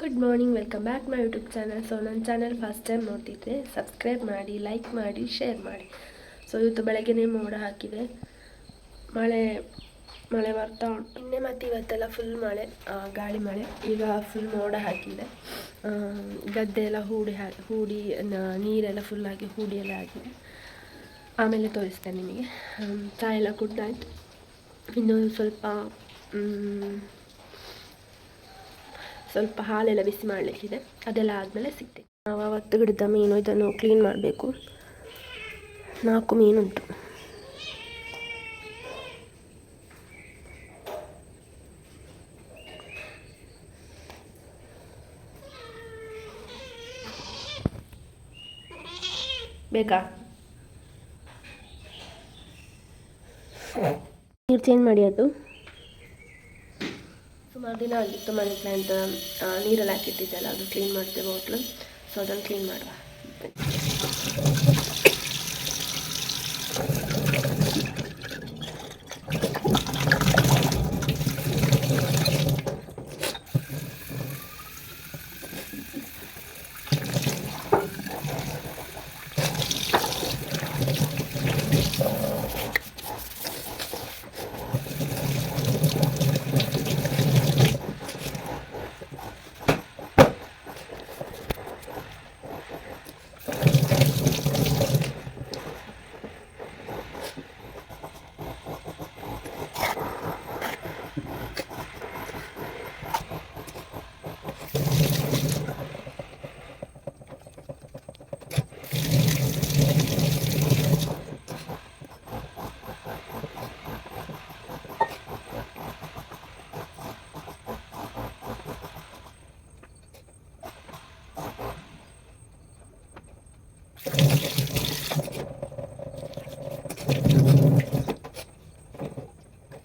Good morning welcome back my YouTube channel so ನನ್ನ channel first time ನೋಡ್ತಿದ್ರೆ subscribe ಮಾಡಿ like ಮಾಡಿ share ಮಾಡಿ. ಸೊ ಇವತ್ತು ಬೆಳಗ್ಗೆನೇ ಮೋಡ ಹಾಕಿದೆ. ಮಳೆ ಮಳೆ ಬರ್ತಾ ಉಂಟು. ಇನ್ನೇ ಮತ್ತು ಇವತ್ತೆಲ್ಲ ಫುಲ್ ಮಳೆ ಗಾಳಿ ಮಳೆ. ಈಗ ಫುಲ್ ಮೋಡ ಹಾಕಿದೆ. ಗದ್ದೆ ಎಲ್ಲ ಹೂಡಿ ಹಾ, ಹೂಡಿ ನೀರೆಲ್ಲ ಫುಲ್ಲಾಗಿ ಹೂಡಿ ಎಲ್ಲ ಆಗಿದೆ. ಆಮೇಲೆ ತೋರಿಸ್ತೇನೆ ನಿಮಗೆ. ಚಹಾ ಎಲ್ಲ ಕುಡ್ದಾಯ್ತು ಇನ್ನು ಸ್ವಲ್ಪ ಸ್ವಲ್ಪ ಹಾಲೆಲ್ಲ ಬಿಸಿ ಮಾಡಲಿಕ್ಕಿದೆ. ಅದೆಲ್ಲ ಆದಮೇಲೆ ಸಿಗ್ತೇವೆ ನಾವು ಅವತ್ತು ಗಿಡದ ಮೀನು ಇದನ್ನು ಕ್ಲೀನ್ ಮಾಡಬೇಕು. ನಾಲ್ಕು ಮೀನುಂಟು. ಬೇಕಾ? ನೀರು ಚೇಂಜ್ ಮಾಡಿ ಅದು. ಸುಮಾರು ದಿನ ಆಗಿತ್ತು ಮನಿ ಪ್ಲ್ಯಾಂಟ್ ನೀರಲ್ಲಿ ಹಾಕಿಟ್ಟಿದ್ದೆಲ್ಲ, ಅದು ಕ್ಲೀನ್ ಮಾಡ್ತೇವೆ ಬಾಟ್ಲು ಸೊ ಅದನ್ನು ಕ್ಲೀನ್ ಮಾಡುವ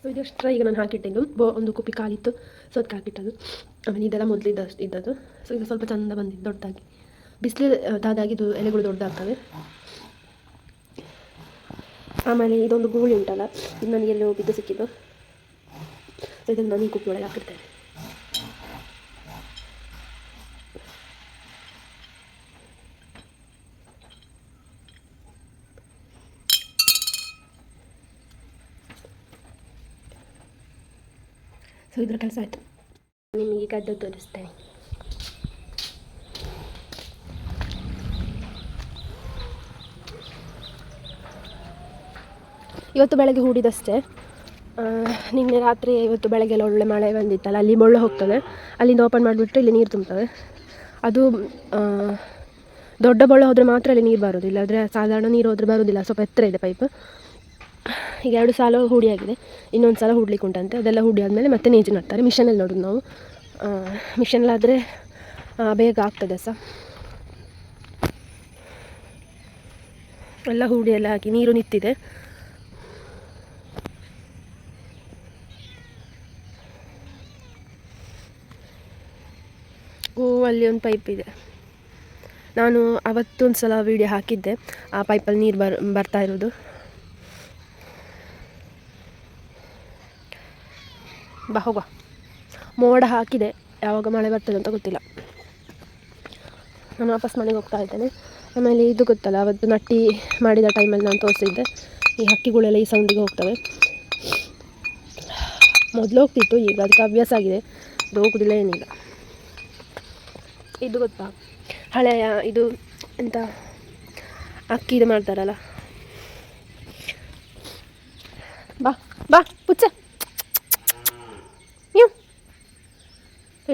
ಸೊ ಇದಷ್ಟರ ಈಗ ನಾನು ಹಾಕಿಟ್ಟಿದ್ದು ಬೋ ಒಂದು ಕುಪ್ಪಿ ಕಾಲಿತ್ತು. ಸೊ ಅದಕ್ಕೆ ಹಾಕಿಟ್ಟದು ಆಮೇಲೆ ಇದೆಲ್ಲ ಮೊದಲಿದ್ದ ಇದ್ದದ್ದು. ಸೊ ಈಗ ಸ್ವಲ್ಪ ಚಂದ ಬಂದಿದ್ದು, ದೊಡ್ಡದಾಗಿ. ಬಿಸಿಲು ದಾದಾಗಿ ಇದು ಎಲೆಗಳು ದೊಡ್ಡದಾಗ್ತವೆ. ಆಮೇಲೆ ಇದೊಂದು ಗೂಳಿ ಉಂಟಲ್ಲ, ಇದು ನನಗೆ ಎಲ್ಲೋ ಬಿದ್ದು ಸಿಕ್ಕಿದ್ದು. ಸೊ ಇದನ್ನು ನಾನು ಈ ಕುಪ್ಪಿ ಒಳಗೆ ಹಾಕಿರ್ತೇನೆ ಇದ್ರ ಕೆಲಸ ಆಯಿತು. ನಿಮಗೆ ಗಡ್ಡೆ ತೋರಿಸ್ತೇನೆ. ಇವತ್ತು ಬೆಳಗ್ಗೆ ಹೂಡಿದಷ್ಟೇ. ನಿನ್ನೆ ರಾತ್ರಿ ಇವತ್ತು ಬೆಳಗ್ಗೆ ಎಲ್ಲ ಒಳ್ಳೆ ಮಳೆ ಬಂದಿತ್ತಲ್ಲ, ಅಲ್ಲಿ ಮೊಳ್ಳೆ ಹೋಗ್ತದೆ. ಅಲ್ಲಿಂದ ಓಪನ್ ಮಾಡಿಬಿಟ್ಟು ಇಲ್ಲಿ ನೀರು ತುಂಬ್ತದೆ. ಅದು ದೊಡ್ಡ ಬೊಳ್ಳೆ ಹೋದರೆ ಮಾತ್ರ ಅಲ್ಲಿ ನೀರು ಬರೋದಿಲ್ಲ. ಆದರೆ ಸಾಧಾರಣ ನೀರು ಹೋದರೆ ಬರೋದಿಲ್ಲ. ಸ್ವಲ್ಪ ಎತ್ತರ ಇದೆ ಪೈಪ್ ಈಗ ಎರಡು ಸಾಲ ಆಗಿದೆ, ಇನ್ನೊಂದು ಸಲ ಹೂಡ್ಲಿಕ್ಕೆ ಉಂಟಂತೆ. ಅದೆಲ್ಲ ಹೂಡಿ ಆದಮೇಲೆ ಮತ್ತೆ ನೇಜು ನಡ್ತಾರೆ. ಮಿಷನಲ್ಲಿ ನೋಡೋದು ನಾವು. ಮಿಷನಲ್ಲಾದರೆ ಬೇಗ ಆಗ್ತದೆ ಸಹ ಎಲ್ಲ ಹೂಡಿ ಎಲ್ಲ ಹಾಕಿ ನೀರು ನಿಂತಿದೆ ಓ, ಅಲ್ಲಿ ಒಂದು ಪೈಪ್ ಇದೆ. ನಾನು ಅವತ್ತೊಂದು ಸಲ ವೀಡಿಯೋ ಹಾಕಿದ್ದೆ. ಆ ಪೈಪಲ್ಲಿ ನೀರು ಬರ್, ಬರ್ತಾ ಇರೋದು. ಬಾ, ಹೋಗುವ. ಮೋಡ ಹಾಕಿದೆ. ಯಾವಾಗ ಮಳೆ ಬರ್ತದೆ ಅಂತ ಗೊತ್ತಿಲ್ಲ. ನಾನು ವಾಪಸ್ ಮನೆಗೆ ಹೋಗ್ತಾ ಇದ್ದೇನೆ. ಆಮೇಲೆ ಇದು ಗೊತ್ತಲ್ಲ, ಅವತ್ತು ನಟ್ಟಿ ಮಾಡಿದ ಟೈಮಲ್ಲಿ ನಾನು ತೋರಿಸಿದ್ದೆ. ಈ ಹಕ್ಕಿಗಳೆಲ್ಲ ಈ ಸೌಂಡಿಗೆ ಹೋಗ್ತವೆ. ಮೊದಲು ಹೋಗ್ತಿತ್ತು, ಈಗ ಅದಕ್ಕೆ ಅಭ್ಯಾಸ ಆಗಿದೆ. ಅದು ಹೋಗೋದಿಲ್ಲ ಏನಿಲ್ಲ. ಇದು ಗೊತ್ತಾ? ಹಳೆಯ ಇದು ಎಂತ? ಅಕ್ಕಿ ಇದು ಮಾಡ್ತಾರಲ್ಲ. ಬಾ ಬಾ, ಪುಚ್ಚ ನೀವು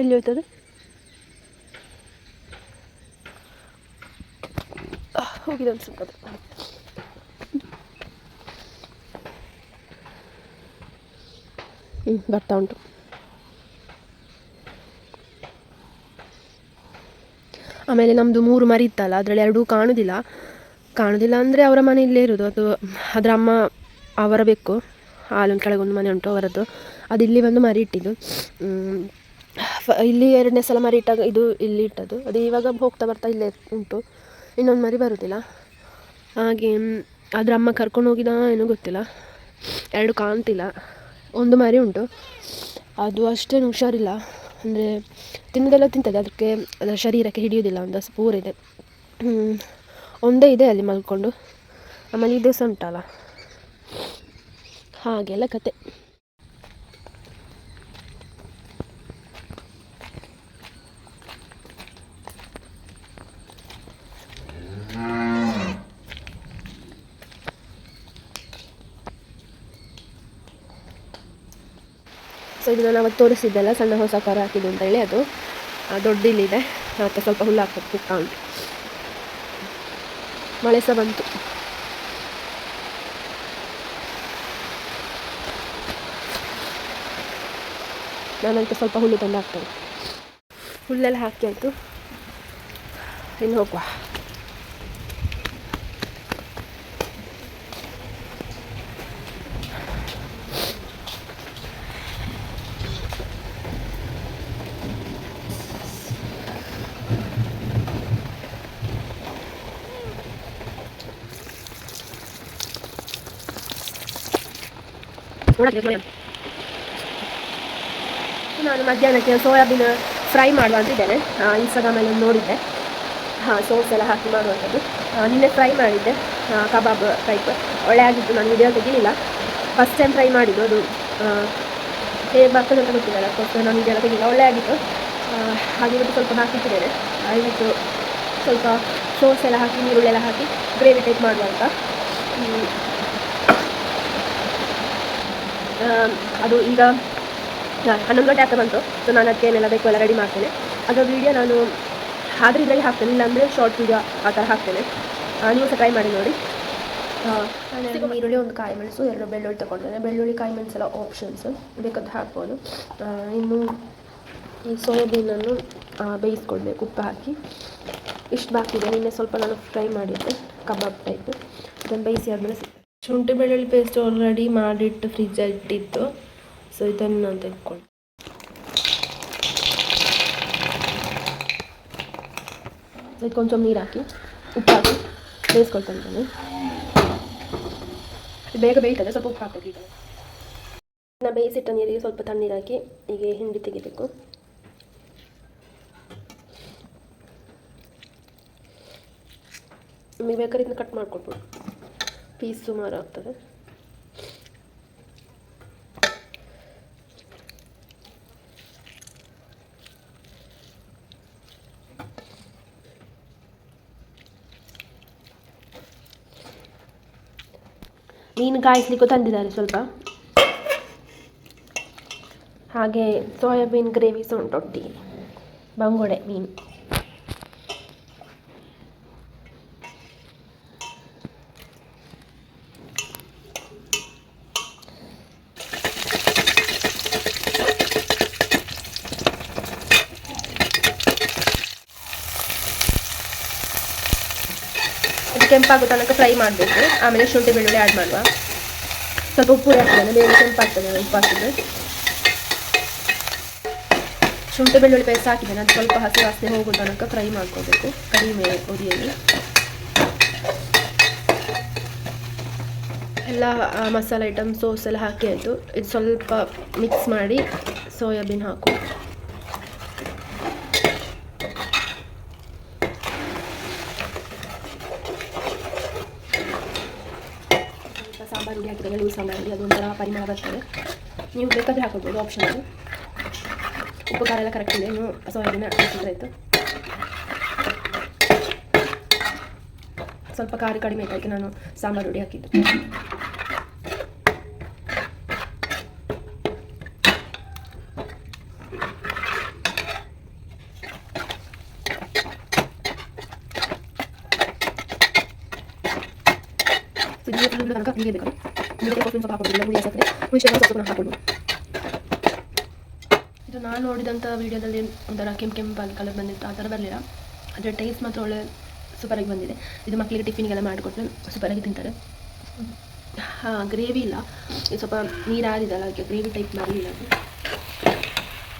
ಎಲ್ಲಿ ಹೋಯ್ತದೆ? ಹೋಗಿದೆ ಅನ್ಸುತ್ತೆ ಹ್ಞೂ ಬರ್ತಾ ಉಂಟು. ಆಮೇಲೆ ನಮ್ಮದು ಮೂರು ಮರಿ ಇತ್ತಲ್ಲ, ಅದರಲ್ಲಿ ಎರಡೂ ಕಾಣುವುದಿಲ್ಲ ಕಾಣುವುದಿಲ್ಲ ಅಂದರೆ ಅವರ ಮನೆಯಲ್ಲೇ ಇರೋದು, ಅದು ಅದರ ಅಮ್ಮ ಅವರ ಬೆಕ್ಕು. ಹಾಲೊಂದು ಕೆಳಗೊಂದು ಮನೆ ಉಂಟು ಅವರದ್ದು. ಅದು ಇಲ್ಲಿ ಬಂದು ಮರಿ ಇಟ್ಟಿದ್ದು. ಇಲ್ಲಿ ಎರಡನೇ ಸಲ ಮರಿ ಇಟ್ಟಾಗ ಇದು ಇಲ್ಲಿ ಇಟ್ಟದ್ದು. ಅದು ಇವಾಗ ಹೋಗ್ತಾ ಬರ್ತಾ ಇಲ್ಲೇ ಉಂಟು. ಇನ್ನೊಂದು ಮರಿ ಬರುವುದಿಲ್ಲ ಹಾಗೆ ಅದ್ರ ಅಮ್ಮ ಕರ್ಕೊಂಡು ಹೋಗಿದ ಏನೋ ಗೊತ್ತಿಲ್ಲ. ಎರಡು ಕಾಣ್ತಿಲ್ಲ. ಒಂದು ಮರಿ ಉಂಟು. ಅದು ಅಷ್ಟೇನು ಹುಷಾರಿಲ್ಲ. ಅಂದರೆ ತಿನ್ನೋದೆಲ್ಲ ತಿಂತದೆ. ಅದಕ್ಕೆ ಅದರ ಶರೀರಕ್ಕೆ ಹಿಡಿಯೋದಿಲ್ಲ ಒಂದು ಪೂರಿದೆ ಒಂದೇ ಇದೆ ಅಲ್ಲಿ ಮಲ್ಕೊಂಡು. ಆಮೇಲೆ ಇದು ಸಹ ಉಂಟಲ್ಲ. ಹಾಗೆಲ್ಲ ಕತೆ. ಸೊ ಇದನ್ನು ನಾನು ಅವತ್ತು ತೋರಿಸಿದ್ದೆಲ್ಲ ಸಣ್ಣ ಹೊಸ ಕರ ಹಾಕಿದ್ದು ಅಂತ ಹೇಳಿ ಅದು. ದೊಡ್ಡಿಲ್ಲಿದೆ ಮತ್ತು ಸ್ವಲ್ಪ ಹುಲ್ಲು ಹಾಕ್ಬೇಕು ಉಂಟು ಮಳೆ ಸಹ ಬಂತು. ನಾನಂತ ಸ್ವಲ್ಪ ಹುಲ್ಲು ತಂದು ಹಾಕ್ತೇನೆ ಹುಲ್ಲೆಲ್ಲ ಹಾಕಿ ಆಯಿತು. ಇನ್ನು ಹೋಗುವ. ನಾನು ಮಧ್ಯಾಹ್ನಕ್ಕೆ ಸೋಯಾಬೀನ್ ಫ್ರೈ ಮಾಡುವ ಅಂತಿದ್ದೇನೆ ಇನ್ಸ್ಟಾಗ್ರಾಮಲ್ಲಿ ನೋಡಿದ್ದೆ. ಹಾಂ ಸೋಸ್ ಎಲ್ಲ ಹಾಕಿ ಮಾಡುವಂಥದ್ದು. ನಿನ್ನೆ ಫ್ರೈ ಮಾಡಿದ್ದೆ. ಕಬಾಬ್ ಟೈಪ್ ಒಳ್ಳೆ ಆಗಿತ್ತು, ನಾನು ವಿಡಿಯೋ ತೆಗಿಲಿಲ್ಲ. ಫಸ್ಟ್ ಟೈಮ್ ಫ್ರೈ ಮಾಡಿದ್ದು ಅದು. ಹೇಗೆ ಬರ್ತದೆ ಅಂತ ಗೊತ್ತಿಲ್ಲ ಫಸ್ಟ್ ನಾನು ವಿಡಿಯೋ ತೆಗಿಲ್ಲ ಒಳ್ಳೆ ಆಗಿತ್ತು. ಹಾಗೆ ಸ್ವಲ್ಪ ಹಾಕಿಟ್ಟಿದ್ದೇನೆ. ಇವತ್ತು ಸ್ವಲ್ಪ ಸೋಸ್ ಎಲ್ಲ ಹಾಕಿ, ನೀರುಳ್ಳೆಲ್ಲ ಹಾಕಿ ಗ್ರೇವಿ ಟೈಪ್ ಮಾಡುವಂಥ ಅದು ಈಗ ಹನ್ನೊಂದು ಗಂಟೆ ಆಗ್ತಾ ಬಂತು. ಸೊ ನಾನು ಅದಕ್ಕೆ ಏನೆಲ್ಲ ಬೇಕು ಎಲ್ಲ ರೆಡಿ ಮಾಡ್ತೇನೆ. ಅದರ ವಿಡಿಯೋ ನಾನು ಆದ್ರೆ ಇದರಲ್ಲಿ ಹಾಕ್ತೇನೆ. ಇಲ್ಲಾಂದರೆ ಶಾರ್ಟ್ ವಿಡಿಯೋ ಆ ಥರ ಹಾಕ್ತೇನೆ. ನೀವು ಸಹ ಟ್ರೈ ಮಾಡಿ ನೋಡಿ. ನಾನು ಈರುಳ್ಳಿ ಒಂದು ಕಾಯಿ ಮೆಣಸು, ಎರಡು ಬೆಳ್ಳುಳ್ಳಿ ತೊಗೊಂಡೇನೆ ಬೆಳ್ಳುಳ್ಳಿ, ಕಾಯಿ ಮೆಣಸು ಎಲ್ಲ ಆಪ್ಷನ್ಸ್ ಬೇಕಾದ್ರೆ ಹಾಕ್ಬೋದು. ಇನ್ನು ಈ ಸೋಯಾಬೀನನ್ನು ಬೇಯಿಸ್ಕೊಳ್ಬೇಕು ಉಪ್ಪು ಹಾಕಿ. ಇಷ್ಟು ಬಾಕಿದೆ ನಿನ್ನೆ ಸ್ವಲ್ಪ ನಾನು ಫ್ರೈ ಮಾಡಿದ್ದೆ. ಕಬಾಬ್ ಟೈಪ್ ಅದನ್ನು ಬೇಯಿಸಿ ಆದಮೇಲೆ ಶುಂಠಿ ಬೆಳ್ಳುಳ್ಳಿ ಪೇಸ್ಟ್ ಆಲ್ರೆಡಿ ಮಾಡಿಟ್ಟು ಫ್ರಿಜ್ಜಲ್ಲಿ ಇಟ್ಟಿತ್ತು ಸೊ ಇದನ್ನು ನಾನು ತೆಗೆದುಕೊಂಡು ಇದಕ್ಕೆ ಕೊಂಚ ನೀರು ಹಾಕಿ, ಉಪ್ಪು ಹಾಕಿ, ಬೇಯಿಸ್ಕೊಳ್ತೇನೆ ನಾನು. ಬೇಗ ಬೇಯ್ತದೆ, ಸ್ವಲ್ಪ ಉಪ್ಪು ಹಾಕಬೇಕು ಈಗ. ನಾನು ಬೇಯಿಸಿಟ್ಟ ನೀರಿಗೆ ಸ್ವಲ್ಪ ತಣ್ಣೀರು ಹಾಕಿ ಹೀಗೆ ಹಿಂಡಿ ತೆಗಿಬೇಕು. ನಿಮಗೆ ಬೇಕಾದ್ರೆ ಕಟ್ ಮಾಡ್ಕೊಳ್ಬೋದು ಪೀಸ್ ಸುಮಾರು ಆಗ್ತದೆ. ಮೀನು ಕಾಯಿಸ್ಲಿಕ್ಕೂ ತಂದಿದ್ದಾರೆ ಸ್ವಲ್ಪ. ಹಾಗೆ ಸೋಯಾಬೀನ್ ಗ್ರೇವಿ ಸಹ ಉಂಟು ಒಟ್ಟಿಗೆ. ಬಂಗುಡೆ ಮೀನು. ಕೆಂಪಾಗೋ ತನಕ ಫ್ರೈ ಮಾಡಬೇಕು. ಆಮೇಲೆ ಶುಂಠಿ, ಬೆಳ್ಳುಳ್ಳಿ ಆ್ಯಡ್ ಮಾಡುವ. ಸ್ವಲ್ಪ ಉಪ್ಪು ಹಾಕ್ತೇನೆ. ಬೇಗ ಕೆಂಪಾಗ್ತದೆ, ಉಪ್ಪು ಹಾಕಿದ್ರೆ. ಶುಂಠಿ, ಬೆಳ್ಳುಳ್ಳಿ ಪೇಸ್ಟ್ ಹಾಕಿದ್ದೇನೆ. ಅದು ಸ್ವಲ್ಪ ಹಸಿ ವಾಸನೆ ಹೋಗೋ ತನಕ ಫ್ರೈ ಮಾಡ್ಕೋಬೇಕು. ಕಡಿಮೆ ಉರಿಯಲ್ಲಿ ಎಲ್ಲ ಮಸಾಲೆ ಐಟಮ್ ಸೋಸ್ ಎಲ್ಲ ಹಾಕಿ ಆಯಿತು. ಇದು ಸ್ವಲ್ಪ ಮಿಕ್ಸ್ ಮಾಡಿ ಸೋಯಾಬೀನ್ ಹಾಕು ಸಾಂಬಾರು ಹುಡಿ ಹಾಕಿದಾಗ ಲೂಸ್ ಸಾಂಬಾರು ಹುಡಿ ಅದೊಂಥರ ಪರಿಮಳ ಬರ್ತದೆ. ನೀವು ಬೇಕಾದರೆ ಹಾಕೋಬೋದು ಆಪ್ಷನ್ ಉಪ್ಪು, ಖಾರ ಎಲ್ಲ ಕರೆಕ್ಟ್ ಇದೆ. ನೀವು ಸೋಯಾಬೀನ್ ಆಯಿತು. ಸ್ವಲ್ಪ ಖಾರ ಕಡಿಮೆ ಆಯ್ತು, ನಾನು ಸಾಂಬಾರು ಹುಡಿ ಹಾಕಿದ್ದು ತನಕ ಹೀಗೆ ಬೇಕು ಸ್ವಲ್ಪ ಹಾಕೋದಿಲ್ಲ ಹುಳಿ ಸಕ್ಕರೆ ಶೇಂಗಾ ಸ್ವಲ್ಪ ಇದು ನಾನು ನೋಡಿದಂಥ ವೀಡಿಯೋದಲ್ಲಿ ಒಂಥರ ಕೆಂಪು ಕೆಂಪಾಗಿ ಕಲರ್ ಬಂದಿತ್ತು. ಆ ಥರ ಬರಲಿಲ್ಲ. ಅದರ ಟೇಸ್ಟ್ ಮಾತ್ರ ಒಳ್ಳೆ ಸೂಪರಾಗಿ ಬಂದಿದೆ. ಇದು ಮಕ್ಕಳಿಗೆ ಟಿಫಿನ್ಗೆಲ್ಲ ಮಾಡಿಕೊಟ್ರೆ ಸೂಪರಾಗಿ ತಿಂತಾರೆ. ಹಾಂ ಗ್ರೇವಿ ಇಲ್ಲ. ಇದು ಸ್ವಲ್ಪ ನೀರು ಅದಕ್ಕೆ ಗ್ರೇವಿ ಟೈಪ್ ಬರಲಿಲ್ಲ. ಅದು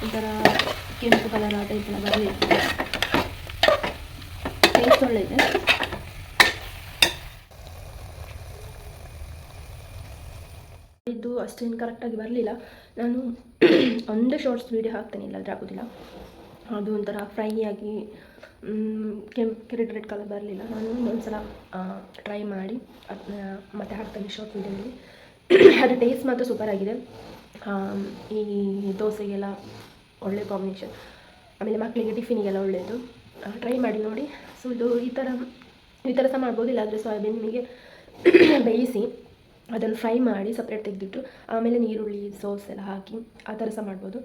ಒಂಥರ ಕೆಂಪು ಕಲರ್ ಆ ಟೈಪ್ ಎಲ್ಲ ಬರಲಿಲ್ಲ. ಟೇಸ್ಟ್ ಒಳ್ಳೆ ಇದೆ ಅಷ್ಟೇನು ಕರೆಕ್ಟಾಗಿ ಬರಲಿಲ್ಲ. ನಾನು ಒಂದೇ ಶಾರ್ಟ್ಸ್ ವೀಡಿಯೋ ಹಾಕ್ತೇನೆ, ಇಲ್ಲಾಂದರೆ ಆಗೋದಿಲ್ಲ. ಅದು ಒಂಥರ ಫ್ರೈ ಆಗಿ ಕೆಂಪು ರೆಡ್ ರೆಡ್ ಕಲರ್ ಬರಲಿಲ್ಲ. ನಾನು ಇನ್ನೊಂದು ಸಲ ಟ್ರೈ ಮಾಡಿ ಅದನ್ನ ಮತ್ತೆ ಹಾಕ್ತೇನೆ ಶಾರ್ಟ್ ವೀಡಿಯೋದಲ್ಲಿ ಅದರ ಟೇಸ್ಟ್ ಮಾತ್ರ ಸೂಪರ್ ಆಗಿದೆ. ಈ ದೋಸೆಗೆಲ್ಲ ಒಳ್ಳೆ ಕಾಂಬಿನೇಷನ್ ಆಮೇಲೆ ಮಕ್ಕಳಿಗೆ ಟಿಫಿನಿಗೆಲ್ಲ ಒಳ್ಳೆಯದು ಟ್ರೈ ಮಾಡಿ ನೋಡಿ. ಸೊ ಇದು ಈ ಥರ ಈ ಥರ ಸಹ ಮಾಡ್ಬೋದು. ಇಲ್ಲಾಂದರೆ ನಿಮಗೆ ಬೇಯಿಸಿ. ಅದನ್ನು ಫ್ರೈ ಮಾಡಿ ಸಪ್ರೇಟ್ ತೆಗೆದಿಟ್ಟು ಆಮೇಲೆ ನೀರುಳ್ಳಿ ಸೋಸ್ ಎಲ್ಲ ಹಾಕಿ ಆ ಥರ ಸಹ ಮಾಡ್ಬೋದು.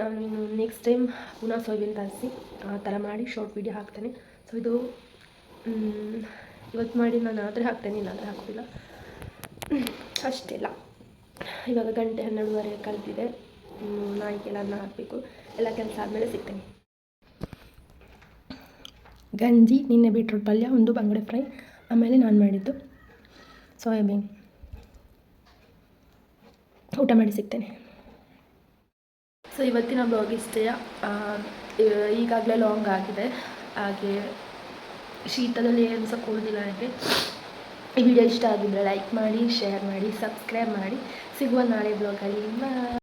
ನಾನು ನೆಕ್ಸ್ಟ್ ಟೈಮ್ ಪುನಃ ಸೋಯಾಬೀನ್ ತರಿಸಿ ಆ ಥರ ಮಾಡಿ ಶಾರ್ಟ್ ವೀಡಿಯೋ ಹಾಕ್ತೇನೆ. ಸೊ ಇದು ಇವತ್ತು ಮಾಡಿ ನಾನು ಆದರೆ ಹಾಕ್ತೇನೆ, ಇಲ್ಲಾಂದರೆ ಹಾಕೋದಿಲ್ಲ. ಅಷ್ಟೆಲ್ಲ ಇವಾಗ ಗಂಟೆ ಹನ್ನೆರಡುವರೆ ಕಳೆದಿದೆ ನಾಯಿಗೆಲ್ಲ ಅನ್ನ ಹಾಕಬೇಕು. ಎಲ್ಲ ಕೆಲಸ ಆದಮೇಲೆ ಸಿಗ್ತೇನೆ. ಗಂಜಿ, ನಿನ್ನೆ ಬೀಟ್ರೂಟ್ ಪಲ್ಯ, ಒಂದು ಬಂಗಡೆ ಫ್ರೈ. ಆಮೇಲೆ ನಾನು ಮಾಡಿದ್ದು ಸೋಯಾಬೀನ್. ಊಟ ಮಾಡಿ ಸಿಗ್ತೇನೆ. ಸೊ ಇವತ್ತಿನ ಬ್ಲಾಗ್ ಇಷ್ಟೇ. ಈಗಾಗಲೇ ಲಾಂಗ್ ಆಗಿದೆ. ಹಾಗೆ ಶೀತದಲ್ಲಿ ಏನು ಸಹ ಕೊಡೋದಿಲ್ಲ ನನಗೆ. ಈ ವಿಡಿಯೋ ಇಷ್ಟ ಆಗಿದ್ರೆ ಲೈಕ್ ಮಾಡಿ ಶೇರ್ ಮಾಡಿ ಸಬ್ಸ್ಕ್ರೈಬ್ ಮಾಡಿ. ಸಿಗುವ ನಾಳೆ ಬ್ಲಾಗಲ್ಲಿ